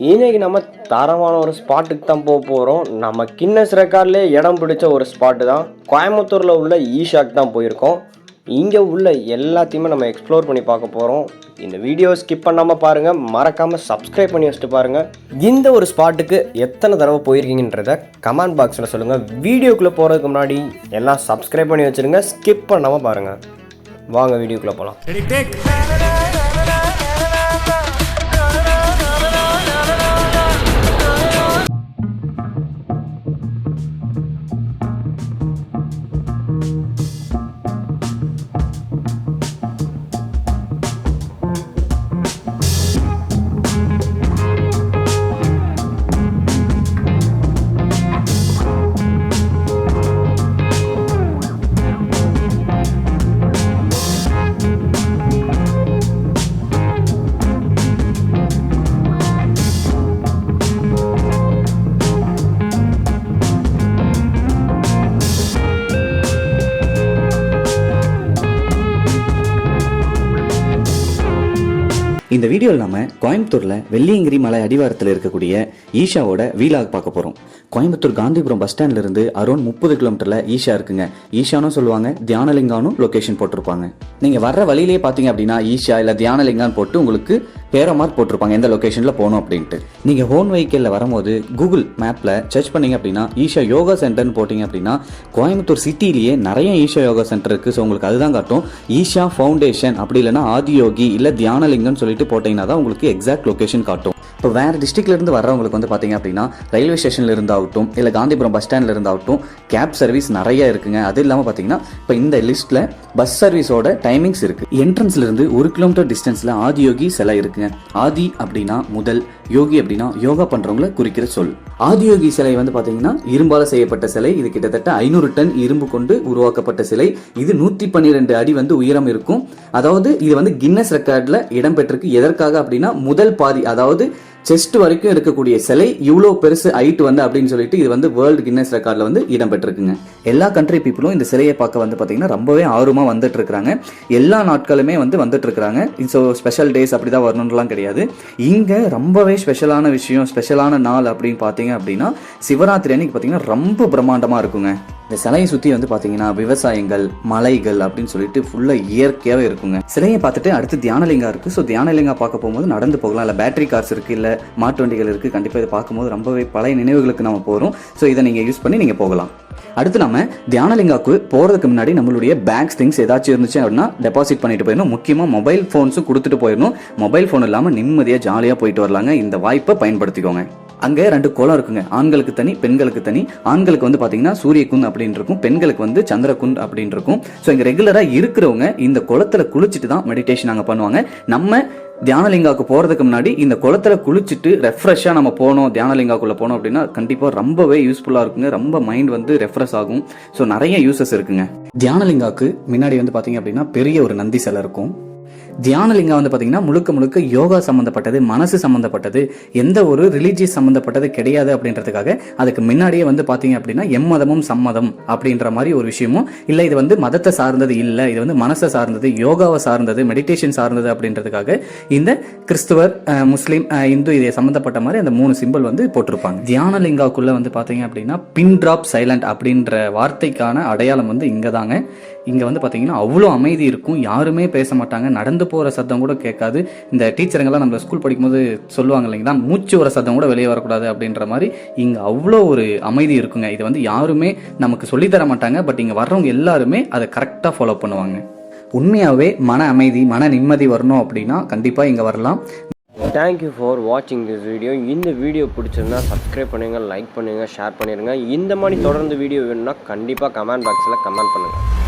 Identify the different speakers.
Speaker 1: இன்றைக்கி நம்ம தரமான ஒரு ஸ்பாட்டுக்கு தான் போக போகிறோம் நம்ம கின்னஸ் ரெக்கார்ட்லேயே இடம் பிடிச்ச ஒரு ஸ்பாட்டு தான். கோயம்புத்தூரில் உள்ள ஈஷாக்கு தான் போயிருக்கோம். இங்கே உள்ள எல்லாத்தையுமே நம்ம எக்ஸ்ப்ளோர் பண்ணி பார்க்க போகிறோம் இந்த வீடியோ ஸ்கிப் பண்ணாமல் பாருங்கள் மறக்காமல் சப்ஸ்கிரைப் பண்ணி வச்சுட்டு பாருங்கள் இந்த ஒரு ஸ்பாட்டுக்கு எத்தனை தடவை போயிருக்கீங்கன்றத கமெண்ட் பாக்ஸில் சொல்லுங்கள் வீடியோக்குள்ளே போகிறதுக்கு முன்னாடி எல்லாம் சப்ஸ்கிரைப் பண்ணி வச்சுருங்க. ஸ்கிப் பண்ணாமல் பாருங்கள் வாங்க வீடியோக்குள்ளே போகலாம்
Speaker 2: இந்த வீடியோவில் நம்ம கோயம்புத்தூரில் வெள்ளியங்கிரி மலை அடிவாரத்தில் இருக்கக்கூடிய ஈஷாவோட வீலாக் பார்க்க போகிறோம் கோயம்புத்தூர் காந்திபுரம் பஸ் ஸ்டாண்ட்லேருந்து அரௌண்ட் முப்பது கிலோமீட்டரில் ஈஷா இருக்குங்க. ஈஷானும் சொல்லுவாங்க தியானலிங்கானும் லொக்கேஷன் போட்டிருப்பாங்க. நீங்கள் வர்ற வழியிலே பார்த்தீங்க அப்படின்னா ஈஷா இல்லை தியானலிங்கான்னு போட்டு உங்களுக்கு பேர மார்க் போட்டிருப்பாங்க எந்த லொக்கேஷனில் போகணும் அப்படின்ட்டு. நீங்கள் ஹோன் வெஹிக்கிளில் வரும்போது கூகுள் மேப்பில் சர்ச் பண்ணீங்க அப்படின்னா ஈஷா யோகா சென்டர்னு போட்டிங்க அப்படின்னா கோயம்புத்தூர் சிட்டிலேயே நிறைய ஈஷா யோகா சென்டர் இருக்குது ஸோ உங்களுக்கு அதுதான் காட்டும். ஈஷா ஃபவுண்டேஷன் அப்படி இல்லைனா ஆதியோகி இல்லை தியானலிங்கம்னு சொல்லிட்டு போட்டிங்கன்னா தான் உங்களுக்கு எக்ஸாக்ட் லொகேஷன் காட்டும். இப்போ வேறு டிஸ்ட்ரிக்ட்லேருந்து வரவங்களுக்கு வர்றவங்களுக்கு வந்து பார்த்தீங்க அப்படின்னா ரயில்வே ஸ்டேஷனில் இருந்தாகட்டும் இல்லை காந்திபுரம் பஸ் ஸ்டாண்ட்ல இருந்தாகட்டும் கேப் சர்வீஸ் நிறைய இருக்குங்க. அது இல்லாமல் பார்த்தீங்கன்னா இப்போ இந்த லிஸ்ட்டில் பஸ் சர்வீஸோட டைமிங்ஸ் இருக்குது என்ட்ரன்ஸ்லேருந்து ஒரு கிலோமீட்டர் டிஸ்டன்ஸில் ஆதியோகி சிலை இருக்குங்க ஆதி அப்படின்னா முதல் யோகி அப்படின்னா யோகா பண்றவங்களை குறிக்கிற சொல். ஆதியோகி சிலை வந்து பாத்தீங்கன்னா இரும்பால செய்யப்பட்ட சிலை இது கிட்டத்தட்ட ஐநூறு டன் இரும்பு கொண்டு உருவாக்கப்பட்ட சிலை. இது நூத்தி பன்னிரெண்டு அடி வந்து உயரம் இருக்கும். அதாவது இது வந்து கின்னஸ் ரெக்கார்ட்ல இடம்பெற்றிருக்கு. எதற்காக அப்படின்னா முதல் பாதி அதாவது செஸ்ட் வரைக்கும் இருக்கக்கூடிய சிலை இவ்வளோ பெருசு ஹைட் வந்து அப்படின்னு சொல்லிட்டு இது வந்து வேர்ல்டு கின்னஸ் ரெக்கார்டில் வந்து இடம்பெற்றிருக்குங்க. எல்லா கண்ட்ரி பீப்புளும் இந்த சிலையை பார்க்க வந்து பார்த்தீங்கன்னா ரொம்பவே ஆர்வமாக வந்துட்டு இருக்கிறாங்க எல்லா நாட்களுமே வந்து வந்துட்டு இருக்கிறாங்க ஸோ ஸ்பெஷல் டேஸ் அப்படி தான் வரணும்லாம் கிடையாது. இங்கே ரொம்பவே ஸ்பெஷலான விஷயம் ஸ்பெஷலான நாள் அப்படின்னு பார்த்தீங்க அப்படின்னா சிவராத்திரி அன்னைக்கு பார்த்தீங்கன்னா ரொம்ப பிரம்மாண்டமாக இருக்குங்க. இந்த சிலையை சுற்றி வந்து பார்த்தீங்கன்னா விவசாயங்கள் மலைகள் அப்படின்னு சொல்லிட்டு ஃபுல்லாக இயற்கையாகவே இருக்குங்க. சிலையை பார்த்துட்டு அடுத்து தியானலிங்கா இருக்குது ஸோ தியானலிங்கா பார்க்க போகும்போது நடந்து போகலாம். இல்லை பேட்டரி கார்ஸ் இருக்குது இல்லை மாட்டு வண்டிகள் இருக்குது கண்டிப்பாக இதை பார்க்கும்போது ரொம்பவே பழைய நினைவுகளுக்கு நம்ம போகிறோம் ஸோ இதை நீங்கள் யூஸ் பண்ணி நீங்கள் போகலாம். அடுத்து நம்ம தியானலிங்காக்கு போகிறதுக்கு முன்னாடி நம்மளுடைய பேங்க்ஸ் திங்ஸ் ஏதாச்சும் இருந்துச்சு அப்படின்னா டெபாசிட் பண்ணிட்டு போயிடணும். முக்கியமாக மொபைல் ஃபோன்ஸும் கொடுத்துட்டு போயிடணும். மொபைல் ஃபோன் இல்லாமல் நிம்மதியாக ஜாலியாக போயிட்டு வரலாங்க. இந்த வாய்ப்பை பயன்படுத்திக்கோங்க. அங்கே ரெண்டு குளம் இருக்குங்க. ஆண்களுக்கு தனி பெண்களுக்கு தனி. ஆண்களுக்கு வந்து பாத்தீங்கன்னா சூரியகுந்த் அப்படின்னு இருக்கும். பெண்களுக்கு வந்து சந்திரகுந்த் அப்படின்னு இருக்கும். ஸோ இங்கே ரெகுலராக இருக்கிறவங்க இந்த குளத்துல குளிச்சுட்டு தான் மெடிடேஷன் அங்கே பண்ணுவாங்க. நம்ம தியானலிங்காவுக்கு போகிறதுக்கு முன்னாடி இந்த குளத்துல குளிச்சுட்டு ரெஃப்ரெஷ்ஷாக நம்ம போனோம் தியானலிங்காக்குள்ளே போனோம் அப்படின்னா கண்டிப்பாக ரொம்பவே யூஸ்ஃபுல்லாக இருக்குங்க. ரொம்ப மைண்ட் வந்து ரெஃப்ரெஷ் ஆகும். ஸோ நிறைய யூசஸ் இருக்குங்க. தியானலிங்காக்கு முன்னாடி வந்து பார்த்தீங்க அப்படின்னா பெரிய ஒரு நந்தி சிலை இருக்கும். தியானலிங்கம் வந்து பார்த்தீங்கன்னா முழுக்க முழுக்க யோகா சம்மந்தப்பட்டது மனசு சம்மந்தப்பட்டது எந்த ஒரு ரிலீஜியஸ் சம்மந்தப்பட்டது கிடையாது அப்படின்றதுக்காக அதுக்கு முன்னாடியே வந்து பார்த்தீங்க அப்படின்னா எம்மதமும் சம்மதம் அப்படின்ற மாதிரி ஒரு விஷயமும் இல்லை இது வந்து மதத்தை சார்ந்தது இல்லை இது வந்து மனசை சார்ந்தது யோகாவை சார்ந்தது மெடிடேஷன் சார்ந்தது அப்படின்றதுக்காக இந்த கிறிஸ்துவர் முஸ்லீம் இந்து இதை சம்மந்தப்பட்ட மாதிரி அந்த மூணு சிம்பிள் வந்து போட்டிருப்பாங்க. தியானலிங்காக்குள்ள வந்து பார்த்தீங்க அப்படின்னா பின் ட்ராப் சைலண்ட் அப்படின்ற வார்த்தைக்கான அடையாளம் வந்து இங்கே தாங்க இங்கே வந்து பார்த்தீங்கன்னா அவ்வளோ அமைதி இருக்கும் யாருமே பேச மாட்டாங்க நடந்து போகிற சத்தம் கூட கேட்காது. இந்த டீச்சருங்கெல்லாம் நம்ம ஸ்கூல் படிக்கும்போது சொல்லுவாங்க இல்லைங்களா? மூச்சு வர சத்தம் கூட வெளியே வரக்கூடாது அப்படின்ற மாதிரி இங்கே அவ்வளோ ஒரு அமைதி இருக்குங்க. இது வந்து யாருமே நமக்கு சொல்லித் தர மாட்டாங்க. பட் இங்கே வர்றவங்க எல்லாருமே அதை கரெக்டாக ஃபாலோ பண்ணுவாங்க. உண்மையாகவே மன அமைதி மன நிம்மதி வரணும் அப்படின்னா கண்டிப்பாக இங்கே வரலாம்.
Speaker 1: தேங்க்யூ ஃபார் வாட்சிங் திஸ் வீடியோ இந்த வீடியோ பிடிச்சிருந்தா சப்ஸ்கிரைப் பண்ணுங்கள் லைக் பண்ணுங்கள் ஷேர் பண்ணிடுங்க இந்த மாதிரி தொடர்ந்து வீடியோ வேணும்னா கண்டிப்பாக கமெண்ட் பாக்ஸில் கமெண்ட் பண்ணுங்கள்